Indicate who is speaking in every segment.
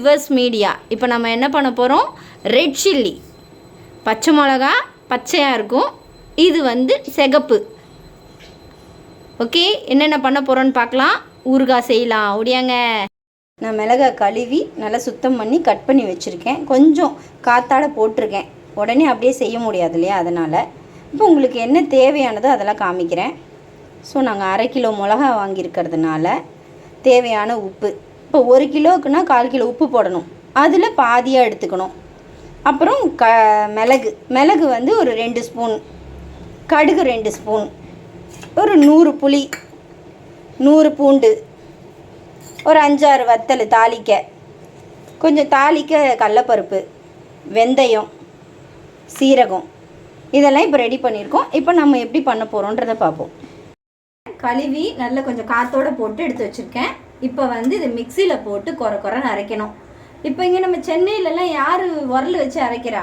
Speaker 1: Reverse media இப்போ நம்ம என்ன பண்ண போகிறோம் ரெட் சில்லி பச்சை மிளகா பச்சையாக இருக்கும். இது வந்து சிகப்பு. ஓகே என்னென்ன பண்ண போகிறோன்னு பார்க்கலாம். ஊறுகாய் செய்யலாம். ஓடியாங்க நான் மிளகா கழுவி நல்லா சுத்தம் பண்ணி கட் பண்ணி வச்சுருக்கேன். கொஞ்சம் காத்தாட போட்டிருக்கேன். உடனே அப்படியே செய்ய முடியாது இல்லையா? அதனால். இப்போ உங்களுக்கு என்ன தேவையானதோ அதெல்லாம் காமிக்கிறேன். ஸோ நாங்கள் அரை கிலோ மிளகா வாங்கியிருக்கிறதுனால தேவையான உப்பு. இப்போ ஒரு கிலோவுக்குன்னா கால் கிலோ உப்பு போடணும். அதில் பாதியாக எடுத்துக்கணும். அப்புறம் க மிளகு. மிளகு வந்து ஒரு ரெண்டு ஸ்பூன். கடுகு ரெண்டு ஸ்பூன். ஒரு நூறு புளி. நூறு பூண்டு. ஒரு அஞ்சாறு வத்தல் தாளிக்க. கொஞ்சம் தாளிக்க கடலப்பருப்பு வெந்தயம் சீரகம். இதெல்லாம் இப்போ ரெடி பண்ணியிருக்கோம். இப்போ நம்ம எப்படி பண்ண போகிறோன்றதை பார்ப்போம். கழுவி நல்லா கொஞ்சம் காற்றோடு போட்டு எடுத்து வச்சுருக்கேன். இப்போ வந்து இது மிக்சியில் போட்டு குறை குறைன்னு அரைக்கணும். இப்போ இங்கே நம்ம சென்னையிலலாம் யார் உரல் வச்சு அரைக்கிறா?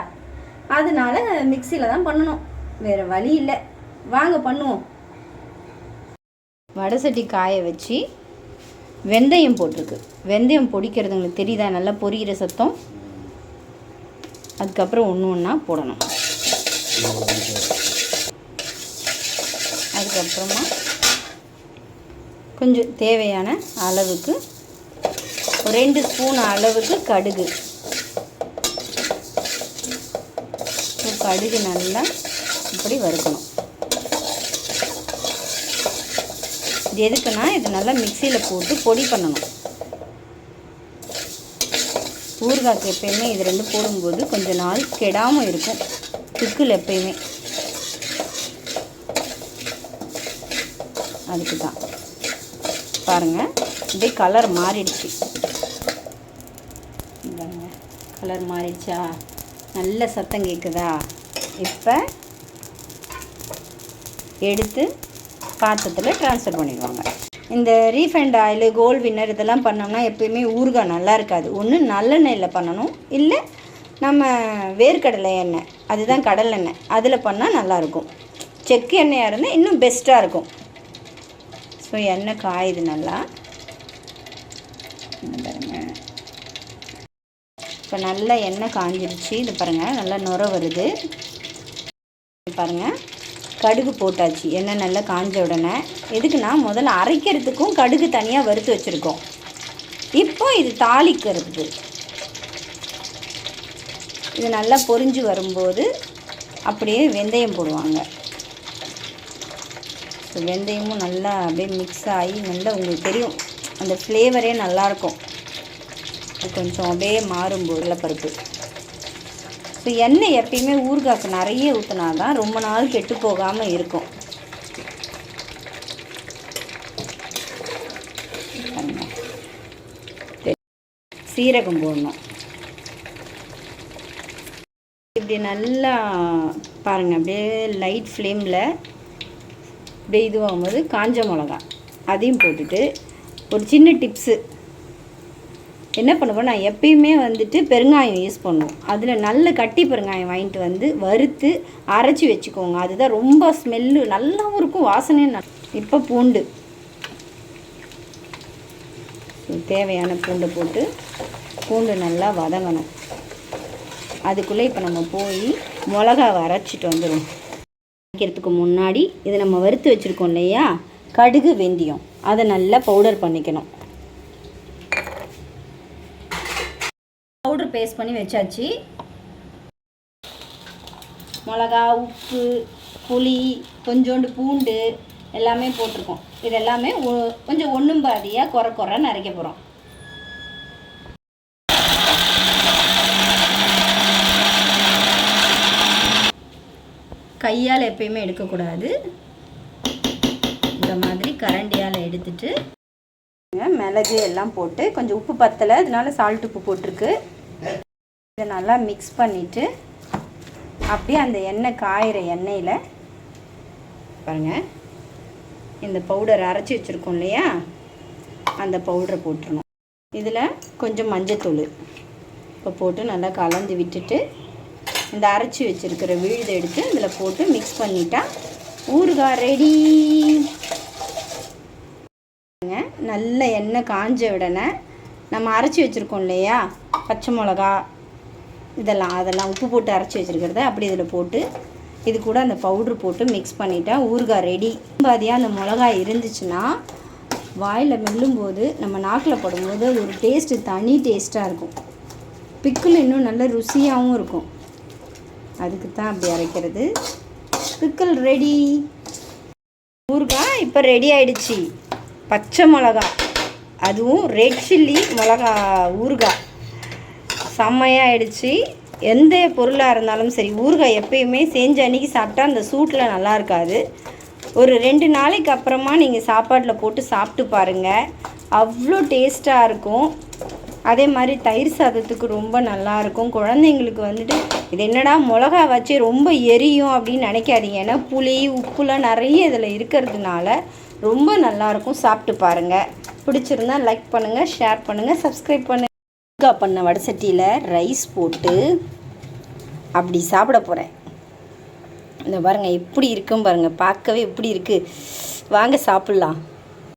Speaker 1: அதனால மிக்சியில் தான் பண்ணணும். வேறு வழி இல்லை. வாங்க பண்ணுவோம். வடை சட்டி காய வச்சு வெந்தயம் போட்டிருக்கு. வெந்தயம் பொடிக்கிறது உங்களுக்கு தெரியுதா? நல்லா பொரியிற சத்தம். அதுக்கப்புறம் ஒன்று ஒன்றா போடணும். அதுக்கப்புறமா கொஞ்சம் தேவையான அளவுக்கு ஒரு ரெண்டு ஸ்பூன் அளவுக்கு கடுகு. கடுகு நல்லா இப்படி வறுக்கணும். இது எதுக்குன்னா இது நல்லா மிக்சியில் போட்டு பொடி பண்ணணும். ஊறுகாய்க்கு எப்பயுமே இது ரெண்டு போடும்போது கொஞ்சம் நாள் கெடாமல் இருக்கும். பிக்கில் எப்பயுமே. அதுக்கு தான் பாருங்கள் அப்படியே கலர் மாறிடுச்சு. பாருங்க கலர் மாறிடுச்சா? நல்ல சத்தம் கேட்குதா இப்போ எடுத்து பாத்திரத்தில் ட்ரான்ஸ்ஃபர் பண்ணிடுவாங்க. இந்த ரீஃபைண்ட் ஆயில் கோல்ட் வின்னர் இதெல்லாம் பண்ணோம்னா எப்பயுமே ஊறுகாய் நல்லா இருக்காது. ஒன்று நல்லெண்ணெயில் பண்ணணும். இல்லை நம்ம வேர்க்கடலை எண்ணெய் அதுதான் கடல் எண்ணெய். அதில் பண்ணால் நல்லாயிருக்கும் செக்கு எண்ணெயாக இருந்தால் இன்னும் பெஸ்ட்டாக இருக்கும். ஸோ எண்ணெய் காயுது நல்லா. இப்போ நல்லா எண்ணெய் காஞ்சிருச்சு. இது பாருங்கள் நல்லா நுர வருது. பாருங்கள் கடுகு போட்டாச்சு. எண்ணெய் நல்லா காஞ்ச உடனே. எதுக்குன்னா முதல்ல அரைக்கிறதுக்கும் கடுகு தனியாக வறுத்து வச்சுருக்கோம். இப்போ இது தாளிக்கிறதுக்கு இது நல்லா பொரிஞ்சு வரும்போது அப்படியே வெந்தயம் போடுவாங்க. வெந்தயமும் நல்லா அப்படியே மிக்ஸ் ஆகி நல்லா உங்களுக்கு தெரியும். அந்த ஃப்ளேவரே நல்லாயிருக்கும். கொஞ்சம் அப்படியே மாறும்போது பருப்பு ஸோ எண்ணெய் எப்பயுமே ஊறுகாய்க்கு நிறைய ஊற்றினா தான் ரொம்ப நாள் கெட்டு போகாமல் இருக்கும். சீரகம் போடணும். இப்படி நல்லா பாருங்கள் அப்படியே லைட் ஃப்ளேமில் அப்படியே இதுவாகும்போது காஞ்ச மிளகா. அதையும் போட்டுட்டு ஒரு சின்ன டிப்ஸு என்ன பண்ணுவோம்? நான் எப்பயுமே வந்துட்டு பெருங்காயம் யூஸ் பண்ணுவோம். அதில் நல்ல கட்டி பெருங்காயம் வாங்கிட்டு வந்து வறுத்து அரைச்சி வச்சுக்கோங்க. அதுதான் ரொம்ப ஸ்மெல்லு நல்லாவும் இருக்கும் வாசனையும் நல். இப்போ பூண்டு. தேவையான பூண்டு போட்டு பூண்டு நல்லா வதங்கணும். அதுக்குள்ளே இப்போ நம்ம போய் மிளகாவை அரைச்சிட்டு வந்துடும் வைக்கிறதுக்கு முன்னாடி இதை நம்ம வறுத்து வச்சுருக்கோம் இல்லையா? கடுகு வெந்தயம். அதை நல்லா பவுடர் பண்ணிக்கணும். பவுடர் பேஸ்ட் பண்ணி வச்சாச்சு. மிளகா உப்பு புளி கொஞ்சோண்டு பூண்டு எல்லாமே போட்டிருக்கோம். இது எல்லாமே ஒ- கொஞ்சம் ஒன்றும் பாதியாக குறை குறை நிறைக்க போகிறோம் கையால் எப்பயுமே எடுக்கக்கூடாது. இந்த மாதிரி கரண்டியால் எடுத்துட்டு மிளகு எல்லாம் போட்டு கொஞ்சம் உப்பு பத்தலை அதனால சால்ட் உப்பு போட்டிருக்கு. இதை நல்லா மிக்ஸ் பண்ணிவிட்டு அப்படியே அந்த எண்ணெய் காயிற எண்ணெயில் பாருங்கள் இந்த பவுடர் அரைச்சி வச்சுருக்கோம் இல்லையா? அந்த பவுடரை போட்டுருணும் இதில் கொஞ்சம் மஞ்சத்தூள் இப்போ போட்டு நல்லா கலந்து விட்டுட்டு இந்த அரைச்சி வச்சுருக்கிற விழுதை எடுத்து இதில் போட்டு மிக்ஸ் பண்ணிட்டா ஊறுகாய் ரெடி நல்ல எண்ணெய் காஞ்ச உடனே நம்ம அரைச்சி வச்சுருக்கோம் இல்லையா? பச்சை மிளகா இதெல்லாம் அதெல்லாம் உப்பு போட்டு அரைச்சி வச்சுருக்கிறத அப்படி இதில் போட்டு இது கூட அந்த பவுட்ரு போட்டு மிக்ஸ் பண்ணிட்டேன் ஊறுகாய் ரெடி பாதியாக அந்த மிளகாய் இருந்துச்சுன்னா வாயில் மெல்லும்போது நம்ம நாக்கில் போடும்போது ஒரு டேஸ்ட்டு தனி டேஸ்ட்டாக இருக்கும். பிக்கிள் இன்னும் நல்ல ருசியாகவும் இருக்கும். அதுக்கு தான் அப்படி அரைக்கிறது. பிக்கல் ரெடி ஊறுகாய் இப்போ ரெடி ஆயிடுச்சு. பச்சை மிளகா. அதுவும் ரெட் சில்லி மிளகா ஊறுகாய் செம்மையாயிடுச்சு எந்த பொருளாக இருந்தாலும் சரி ஊறுகாய் எப்பயுமே செஞ்ச அன்னைக்கு சாப்பிட்டா அந்த சூட்டில் நல்லா இருக்காது. ஒரு ரெண்டு நாளைக்கு அப்புறமா நீங்கள் சாப்பாட்டில் போட்டு சாப்பிட்டு பாருங்கள் அவ்வளோ டேஸ்ட்டாக இருக்கும். அதே மாதிரி தயிர் சாதத்துக்கு ரொம்ப நல்லா இருக்கும் குழந்தைங்களுக்கு வந்துட்டு இது என்னடா மிளகா வச்சு ரொம்ப எரியும் அப்படின்னு நினைக்காதீங்க. ஏன்னா புளி உப்புலாம் நிறைய இதில் இருக்கிறதுனால ரொம்ப நல்லாயிருக்கும். சாப்பிட்டு பாருங்கள் பிடிச்சிருந்தா லைக் பண்ணுங்கள் ஷேர் பண்ணுங்கள் சப்ஸ்கிரைப் பண்ணுங்கள் ஊறுகாய் பண்ண வடசட்டியில் ரைஸ் போட்டு அப்படி சாப்பிட போகிறேன் இந்த பாருங்கள் எப்படி இருக்கும் பாருங்கள் பார்க்கவே எப்படி இருக்குது வாங்க சாப்பிட்லாம்.